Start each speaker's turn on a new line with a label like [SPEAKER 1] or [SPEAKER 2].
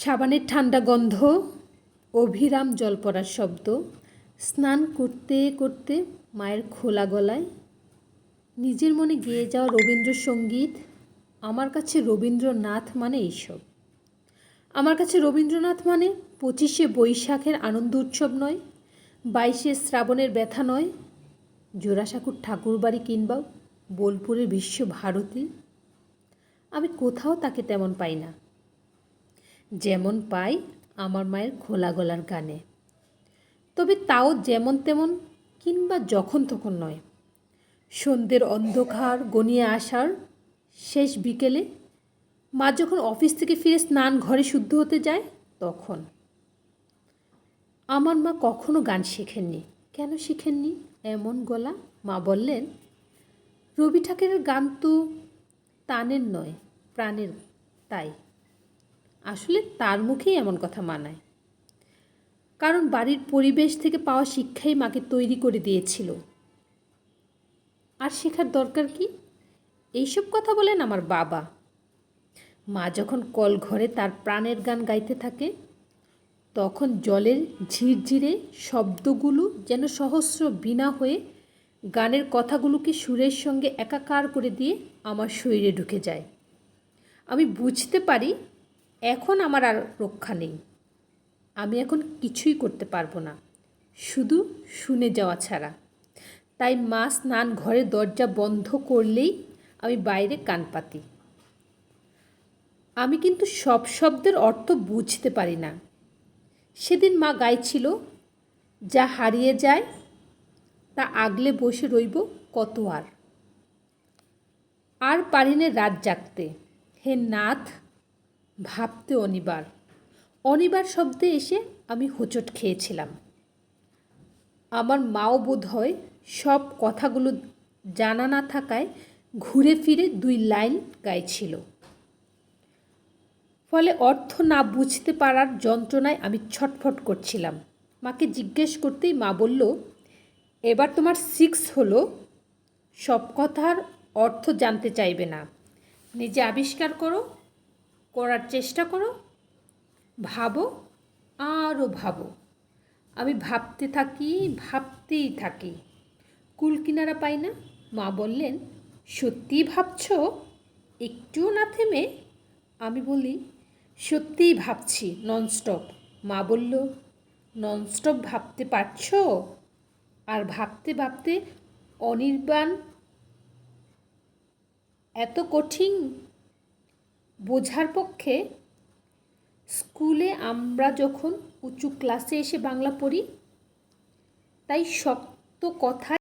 [SPEAKER 1] সাবানের ঠান্ডা গন্ধ, অভিরাম জল পড়ার শব্দ, স্নান করতে করতে মায়ের খোলা গলায়, নিজের মনে গেয়ে যাওয়া রবীন্দ্রসঙ্গীত, আমার কাছে রবীন্দ্রনাথ মানে এইসব। আমার কাছে রবীন্দ্রনাথ মানে পঁচিশে বৈশাখের আনন্দ উৎসব নয়, বাইশে শ্রাবণের ব্যথা নয়, জোড়াসাঁকুর ঠাকুরবাড়ি কিংবা বোলপুরের বিশ্বভারতী আমি কোথাও তাকে তেমন পাই না। যেমন পাই আমার মায়ের খোলা গলার গানে তবে তাও যেমন তেমন কিংবা যখন তখন নয়। সন্ধ্যের অন্ধকার গনিয়ে আসার শেষ বিকেলে মা যখন অফিস থেকে ফিরে স্নান ঘরে শুদ্ধ হতে যায়, তখন। আমার মা কখনো গান শেখেননি। কেন শিখেননি? এমন গলা মা বললেন, রবি ঠাকুরের গান তো তানের নয়, প্রাণের, তাই। আসলে তার মুখেই এমন কথা মানায়। কারণ বাড়ির পরিবেশ থেকে পাওয়া শিক্ষাই মাকে তৈরি করে দিয়েছিল। আর শেখার দরকার কি? এইসব কথা বলেন আমার বাবা। মা যখন কল ঘরে তার প্রাণের গান গাইতে থাকে, তখন জলের ঝিরঝিরে শব্দগুলো যেন সহস্র বিনা হয়ে গানের কথাগুলোকে সুরের সঙ্গে একাকার করে দিয়ে আমার শরীরে ঢুকে যায়। আমি বুঝতে পারি এখন আমার আর রক্ষা নেই। আমি এখন কিছুই করতে পারব না। শুধু শুনে যাওয়া ছাড়া। তাই মা স্নান ঘরে দরজা বন্ধ করলেই আমি বাইরে কান পাতি। আমি কিন্তু সব শব্দের অর্থ বুঝতে পারি না। সেদিন মা গাইছিল, যা হারিয়ে যায়, তা আগলে বসে রইব কত আর। আর পারিনে রাত জাগতে। হে নাথ ভাবতে অনিবার। অনিবার শব্দে এসে আমি হোঁচট খেয়েছিলাম। আমার মাও বোধ হয় সব কথাগুলো জানা না থাকায় ঘুরে ফিরে দুই লাইন গাইছিল। ফলে অর্থ না বুঝতে পারার যন্ত্রণায় আমি ছটফট করছিলাম। মাকে জিজ্ঞেস করতেই মা বলল, এবার তোমার সিক্স হলো। সব কথার অর্থ জানতে চাইবে না। নিজে আবিষ্কার করো করার চেষ্টা করো, ভাবো, আরও ভাবো। আমি ভাবতে থাকি, ভাবতেই থাকি। কুল কিনারা পাই না? মা বললেন, সত্যিই ভাবছ? একটুও না থেমে আমি বলি, সত্যিই ভাবছি ননস্টপ মা বলল ননস্টপ ভাবতে পারছ? আর ভাবতে ভাবতে অনির্বাণ, এত কঠিন বোঝার পক্ষে স্কুলে আমরা যখন উঁচু ক্লাসে এসে বাংলা পড়ি তাই শক্ত কথা